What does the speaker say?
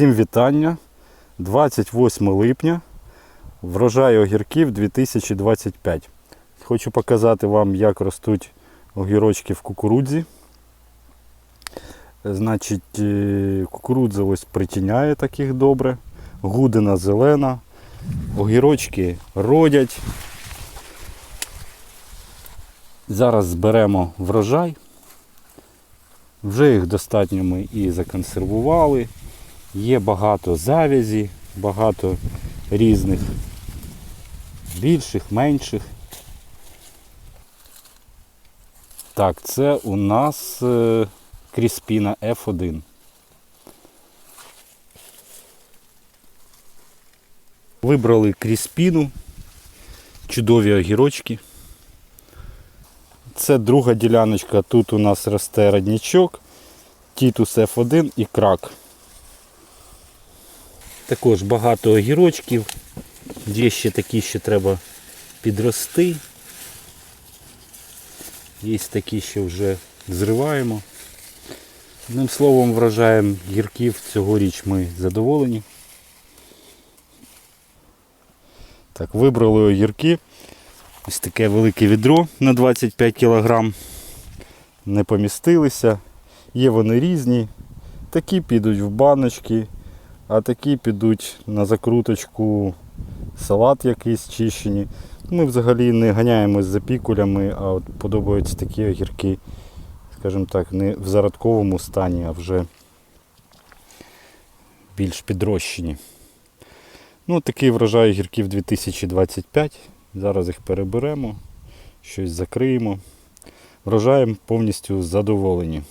Всім вітання. 28 липня. Врожай огірків 2025. Хочу показати вам, як ростуть огірочки в кукурудзі. Значить, е, кукурудза ось притіняє таких добре. Гудина зелена. Огірочки родять. Зараз зберемо врожай. Вже їх достатньо ми і законсервували. Є багато завязі, багато різних, більших, менших. Так, це у нас е, Кріспіна F1. Вибрали Кріспіну, чудові огірочки. Це друга діляночка. Тут у нас росте родничок, Тітус F1 і крак. Також багато огірочків. Є ще такі, що треба підрости. Є такі, що вже зриваємо. Одним словом, вражаємо гірків цьогоріч ми задоволені. Так, вибрали огірки. Ось таке велике відро на 25 кг. Не помістилися. Є вони різні. Такі підуть в баночки, а такі підуть на закруточку салат якийсь чищені. Ми взагалі не ганяємось за пікулями, а от подобаються такі огірки, скажімо так, не в зародковому стані, а вже більш підрощені. Ну, такий врожай огірків 2025. Зараз їх переберемо, щось закриємо. Врожаєм повністю задоволені.